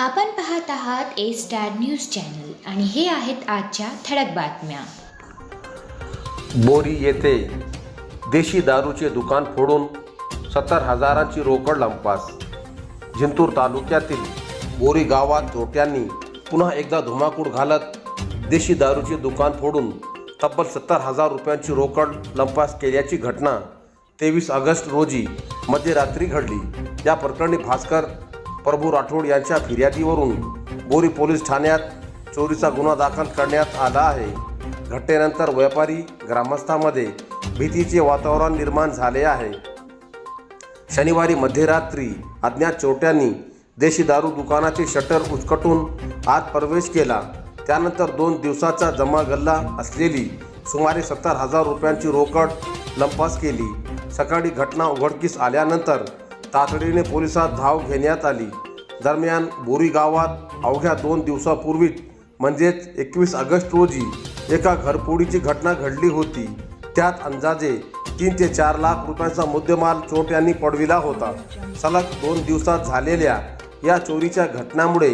आपण पाहत आहात ए स्टार न्यूज चॅनल आणि हे आहेत आजच्या ठळक बातम्या. बोरी येथे देशी दारूचे दुकान फोडून सत्तर हजारांची रोकड लंपास. जिंतूर तालुक्यातील बोरी गावात चोरट्यांनी पुन्हा एकदा धुमाकूळ घालत देशी दारूचे दुकान फोडून तब्बल सत्तर हजार रुपयांची रोकड लंपास केल्याची घटना तेवीस ऑगस्ट रोजी मध्यरात्री घडली. या प्रकरणी भास्कर प्रभू राठोड यांच्या फिर्यादीवरून बोरी पोलीस ठाण्यात चोरीचा गुन्हा दाखल करण्यात आला आहे. घटनेनंतर व्यापारी ग्रामस्थांमध्ये भीतीचे वातावरण निर्माण झाले आहे. शनिवारी मध्यरात्री अज्ञात चोरट्यांनी देशी दारू दुकानाचे शटर उचकटून आत प्रवेश केला. त्यानंतर दोन दिवसाचा जमा गल्ला असलेली सुमारे सत्तर हजार रुपयांची रोकड लंपास केली. सकाळी घटना उघडकीस आल्यानंतर तातडीने पोलिसात धाव घेण्यात आली. दरम्यान बोरी गावात अवघ्या दोन दिवसापूर्वीच म्हणजेच एकवीस ऑगस्ट रोजी एका घरफोडीची घटना घडली होती. त्यात अंदाजे तीन ते चार लाख रुपयांचा मुद्देमाल चोरट्यांनी पडविला होता. सलग दोन दिवसात झालेल्या या चोरीच्या घटनामुळे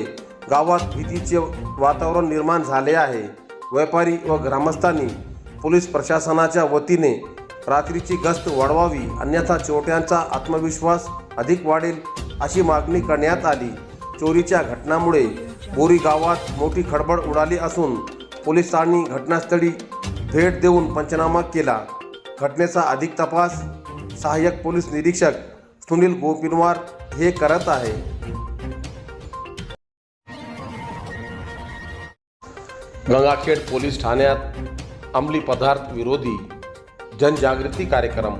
गावात भीतीचे वातावरण निर्माण झाले आहे. व्यापारी व ग्रामस्थांनी पोलीस प्रशासनाच्या वतीने रात्रीची गस्त वाढवावी अन्यथा चोरट्यांचा आत्मविश्वास अधिक वाढेल अशी मागणी करण्यात आली. चोरीच्या घटनामुळे बोरी गावात मोठी खडबड उडाली असून पोलिसांनी घटनास्थळी भेट देऊन पंचनामा केला. घटनेचा अधिक तपास सहाय्यक पोलीस निरीक्षक सुनील गोपिनवार हे करत आहे. गंगाखेड पोलीस ठाण्यात अंमली पदार्थ विरोधी जनजागृती कार्यक्रम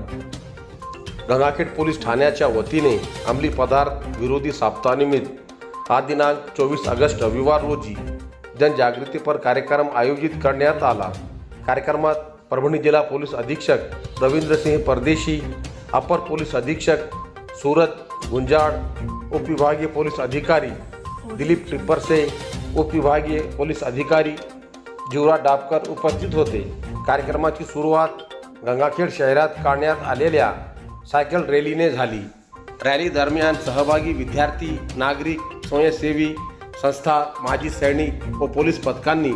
गंगाखेड पोलीस ठाण्याच्या वतीने अंमली पदार्थ विरोधी साप्ताहानिमित्त हा दिनांक चोवीस ऑगस्ट रविवार रोजी जनजागृतीपर कार्यक्रम आयोजित करण्यात आला. कार्यक्रमात परभणी जिल्हा पोलीस अधीक्षक रवींद्रसिंह परदेशी अपर पोलीस अधीक्षक सुरत गुंजाड उपविभागीय पोलीस अधिकारी दिलीप टिप्परसे उपविभागीय पोलीस अधिकारी जीवरा डापकर उपस्थित होते. कार्यक्रमाची सुरुवात गंगाखेड शहरात काढण्यात आलेल्या सायकल रॅलीने झाली. रॅली दरम्यान सहभागी विद्यार्थी नागरिक स्वयंसेवी संस्था माजी सैनिक व पोलीस पथकांनी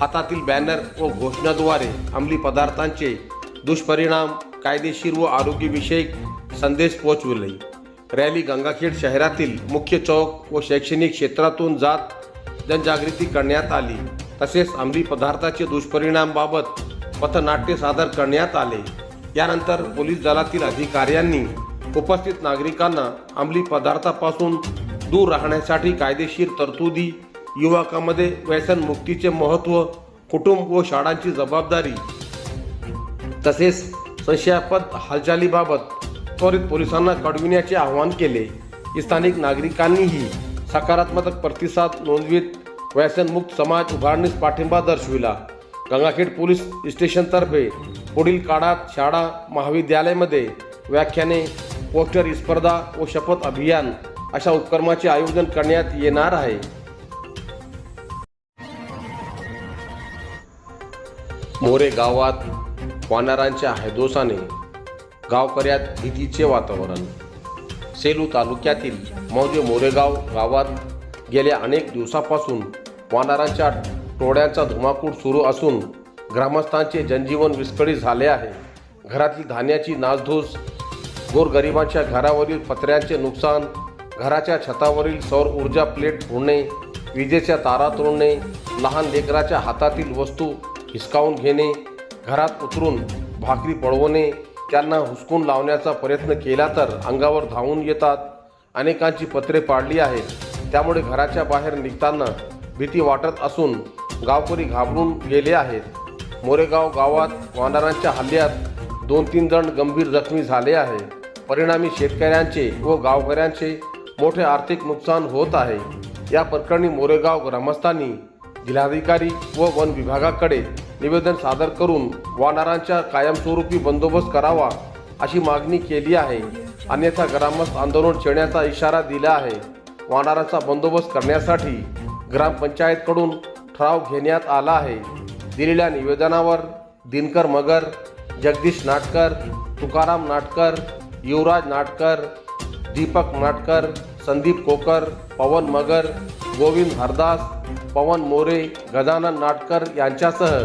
हातातील बॅनर व घोषणाद्वारे अंमली पदार्थांचे दुष्परिणाम कायदेशीर व आरोग्यविषयक संदेश पोहोचविले. रॅली गंगाखेड शहरातील मुख्य चौक व शैक्षणिक क्षेत्रातून जात जनजागृती करण्यात आली. तसेच अंमली पदार्थाचे दुष्परिणामाबाबत पथनाट्य सादर करण्यात आले. यानंतर पोलीस दलातील अधिकाऱ्यांनी उपस्थित नागरिकांना अंमली पदार्थापासून दूर राहण्यासाठी कायदेशीर तरतुदी युवकामध्ये व्यसनमुक्तीचे महत्त्व कुटुंब व शाळांची जबाबदारी तसेच संशयास्पद हालचालीबाबत त्वरित पोलिसांना कळविण्याचे आवाहन केले. स्थानिक नागरिकांनीही सकारात्मक प्रतिसाद नोंदवित. व्यसनमुक्त समाज उभारणीस पाठिंबा दर्शविला. गंगाखेड पोलीस स्टेशनतर्फे पुढील काळात शाळा महाविद्यालयामध्ये व्याख्याने पोस्टर स्पर्धा व शपथ अभियान अशा उपक्रमाचे आयोजन करण्यात येणार आहे. मोरे गावात वानरांच्या हैदोसाने गावकऱ्यात भीतीचे वातावरण. सेलू तालुक्यातील मौजे मोरेगाव गावात गेल्या अनेक दिवसापासून वानरांच्या टोळ्यांचा धुमाकूळ सुरू असून ग्रामस्थांचे जनजीवन विस्कळीत झाले आहे. घरातील धान्याची नासधूस गोरगरिबांच्या घरावरील पत्र्यांचे नुकसान घराच्या छतावरील सौर ऊर्जा प्लेट फोडणे विजेच्या तारा तोडणे लहान लेकराच्या हातातील वस्तू हिसकावून घेणे घरात उतरून भाकरी पळवणे त्यांना हुसकून लावण्याचा प्रयत्न केला तर अंगावर धावून येतात. अनेकांची पत्रे पाडली आहेत. त्यामुळे घराच्या बाहेर निघताना भीती वाटत असून गावकरी घाबरून गेले आहेत. मोरेगाव गावात वानरांच्या हल्ल्यात दोन तीन जण गंभीर जखमी झाले आहे. परिणामी शेतकऱ्यांचे व गावकऱ्यांचे मोठे आर्थिक नुकसान होत आहे. या प्रकरणी मोरेगाव ग्रामस्थांनी जिल्हाधिकारी व वन विभागाकडे निवेदन सादर करून वानरांच्या कायमस्वरूपी बंदोबस्त करावा अशी मागणी केली आहे. अन्यथा ग्रामस्थ आंदोलन छेडण्याचा इशारा दिला आहे. वानरांचा बंदोबस्त करण्यासाठी ग्रामपंचायतकडून ठराव घेण्यात आला आहे. दिलेल्या निवेदनावर दिनकर मगर जगदीश नाटकर तुकाराम नाटकर युवराज नाटकर दीपक नाटकर संदीप कोकर पवन मगर गोविंद हरदास पवन मोरे गजानन नाटकर यांच्यासह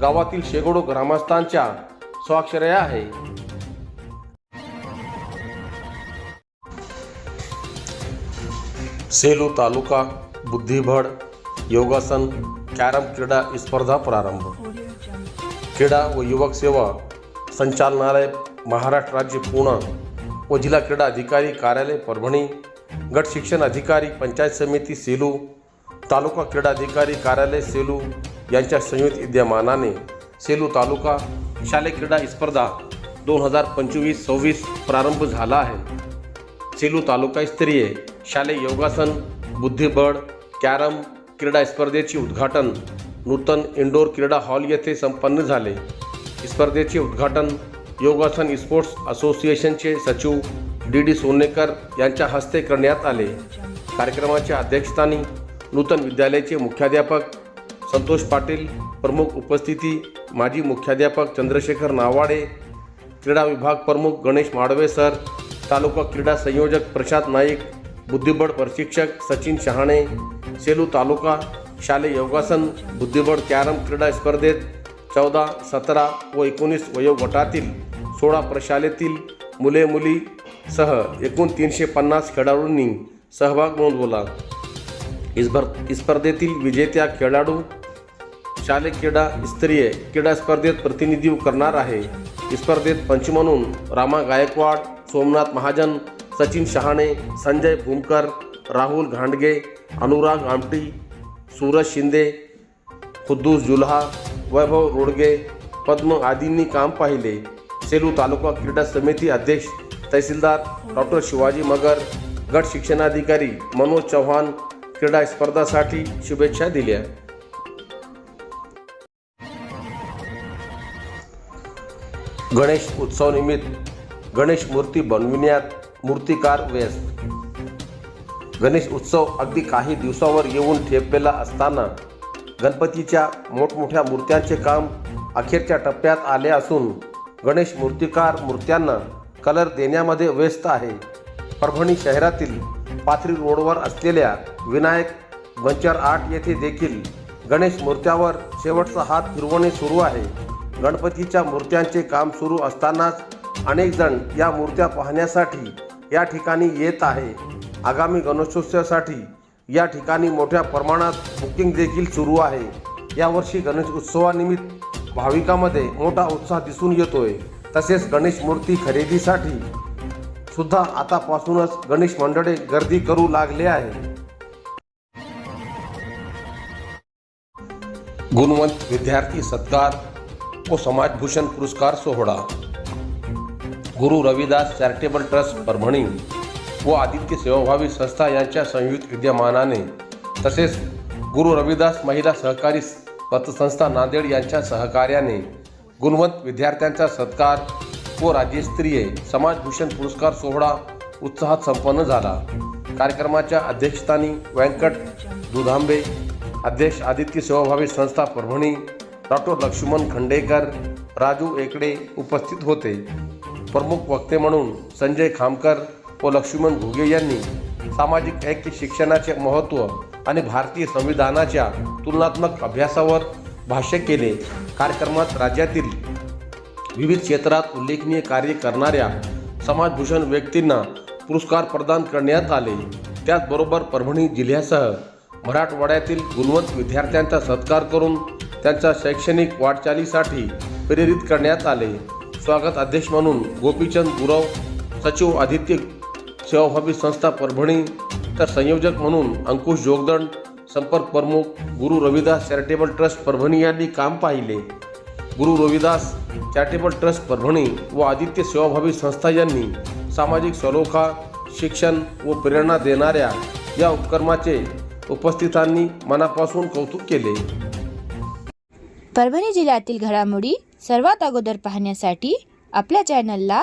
गावातील शेकडो ग्रामस्थांच्या स्वाक्षऱ्या आहे. सेलू तालुका बुद्धिबळ योगासन कॅरम क्रीडा स्पर्धा प्रारंभ. क्रीडा व युवक सेवा संचालनालय महाराष्ट्र राज्य पुणे व जिल्हा क्रीडा अधिकारी कार्यालय परभणी गट शिक्षण अधिकारी पंचायत समिती सेलू तालुका क्रीडा अधिकारी कार्यालय सेलू यांच्या संयुक्त विद्यमानाने सेलू तालुका शालेय क्रीडा स्पर्धा दोन हजार पंचवीस सव्वीस प्रारंभ झाला आहे. सेलू तालुकास्तरीय शालेय योगासन बुद्धिबळ कॅरम क्रीडा स्पर्धेचे उद्घाटन नूतन इंडोर क्रीडा हॉल येथे संपन्न झाले. स्पर्धेचे उद्घाटन योगासन स्पोर्ट्स असोसिएशनचे सचिव डी डी सोनेकर यांच्या हस्ते करण्यात आले. कार्यक्रमाच्या अध्यक्षस्थानी नूतन विद्यालयाचे मुख्याध्यापक संतोष पाटील प्रमुख उपस्थिती माजी मुख्याध्यापक चंद्रशेखर नावाडे क्रीडा विभाग प्रमुख गणेश माडवे सर तालुका क्रीडा संयोजक प्रशांत नाईक बुद्धिबळ प्रशिक्षक सचिन शहाणे सेलू तालुका शालेय योगासन बुद्धिबळ कॅरम क्रीडा स्पर्धेत चौदा सतरा व एकोणीस वयोगटातील सोळा प्रशालेतील मुले मुलीसह एकूण तीनशे पन्नास खेळाडूंनी सहभाग नोंदवला. इस्भर स्पर्धेतील विजेत्या खेळाडू शालेय क्रीडा स्तरीय क्रीडा स्पर्धेत प्रतिनिधित्व करणार आहे. स्पर्धेत पंच म्हणून रामा गायकवाड सोमनाथ महाजन सचिन शहाणे संजय भूमकर राहुल घांडगे अनुराग आमटी सूरज शिंदे खुद्दूस जुल्हा वैभव रोडगे पद्म आदींनी काम पाहिले. सेलू तालुका क्रीडा समिती अध्यक्ष तहसीलदार डॉक्टर शिवाजी मगर गट शिक्षणाधिकारी मनोज चव्हाण क्रीडा स्पर्धासाठी शुभेच्छा दिल्या. गणेश उत्सवानिमित्त गणेश मूर्ती बनविण्यात मूर्तिकार व्यस्त गणेश उत्सव अगदी काही दिवसावर येऊन ठेपलेला असताना गणपतीच्या मोठमोठ्या मूर्त्यांचे काम अखेरच्या टप्प्यात आले असून गणेश मूर्तिकार मूर्त्यांना कलर देण्यामध्ये व्यस्त आहे. परभणी शहरातील पाथरी रोडवर असलेल्या विनायक मंचर आठ येथे देखील गणेश मूर्त्यावर शेवटचा हात फिरवणे सुरू आहे. गणपतीच्या मूर्त्यांचे काम सुरू असतानाच अनेक जण या मूर्त्या पाहण्यासाठी या ठिकाणी येत आहे. आगामी गणेशोत्सवासाठी या ठिकाणी मोठ्या प्रमाणात बुकिंग देखील सुरू आहे. यावर्षी गणेश उत्सवानिमित्त भाविकांमध्ये मोठा उत्साह दिसून येतोय. तसेच गणेश मूर्ती खरेदीसाठी सुद्धा आतापासूनच गणेश मंडळे गर्दी करू लागले आहे. गुणवंत विद्यार्थी सत्कार व समाजभूषण पुरस्कार सोहळा. Guru Ravidas charitable trust Parbhani. व आदित्य सेवाभावी संस्था यांच्या संयुक्त विद्यमानाने तसेच गुरु रविदास महिला सहकारी पतसंस्था नांदेड यांच्या सहकार्याने गुणवंत विद्यार्थ्यांचा सत्कार व राज्यस्तरीय समाजभूषण पुरस्कार सोहळा उत्साहात संपन्न झाला. कार्यक्रमाच्या अध्यक्षस्थानी व्यंकट दुधांबे अध्यक्ष आदित्य सेवाभावी संस्था परभणी डॉक्टर लक्ष्मण खंडेकर राजू एकडे उपस्थित होते. प्रमुख वक्ते म्हणून संजय खामकर व लक्ष्मण घुगे यांनी सामाजिक ऐक्य शिक्षणाचे महत्त्व आणि भारतीय संविधानाच्या तुलनात्मक अभ्यासावर भाष्य केले. कार्यक्रमात राज्यातील विविध क्षेत्रात उल्लेखनीय कार्य करणाऱ्या समाजभूषण व्यक्तींना पुरस्कार प्रदान करण्यात आले. त्याचबरोबर परभणी जिल्ह्यासह मराठवाड्यातील गुणवंत विद्यार्थ्यांचा सत्कार करून त्यांच्या शैक्षणिक वाटचालीसाठी प्रेरित करण्यात आले. स्वागत अध्यक्ष म्हणून गोपीचंद गुरव सचिव आदित्य सेवाभावी संस्था परभणी तर संयोजक म्हणून अंकुश जोगदंड संपर्क प्रमुख गुरु रविदास चॅरिटेबल ट्रस्ट परभणी यांनी काम पाहिले. गुरु रविदास चॅरिटेबल ट्रस्ट परभणी व आदित्य सेवाभावी संस्था यांनी सामाजिक सलोखा शिक्षण व प्रेरणा देणाऱ्या या उपक्रमाचे उपस्थितांनी मनापासून कौतुक केले. परभणी जिल्ह्यातील घडामोडी सर्वात अगोदर पाहण्यासाठी आपल्या चॅनलला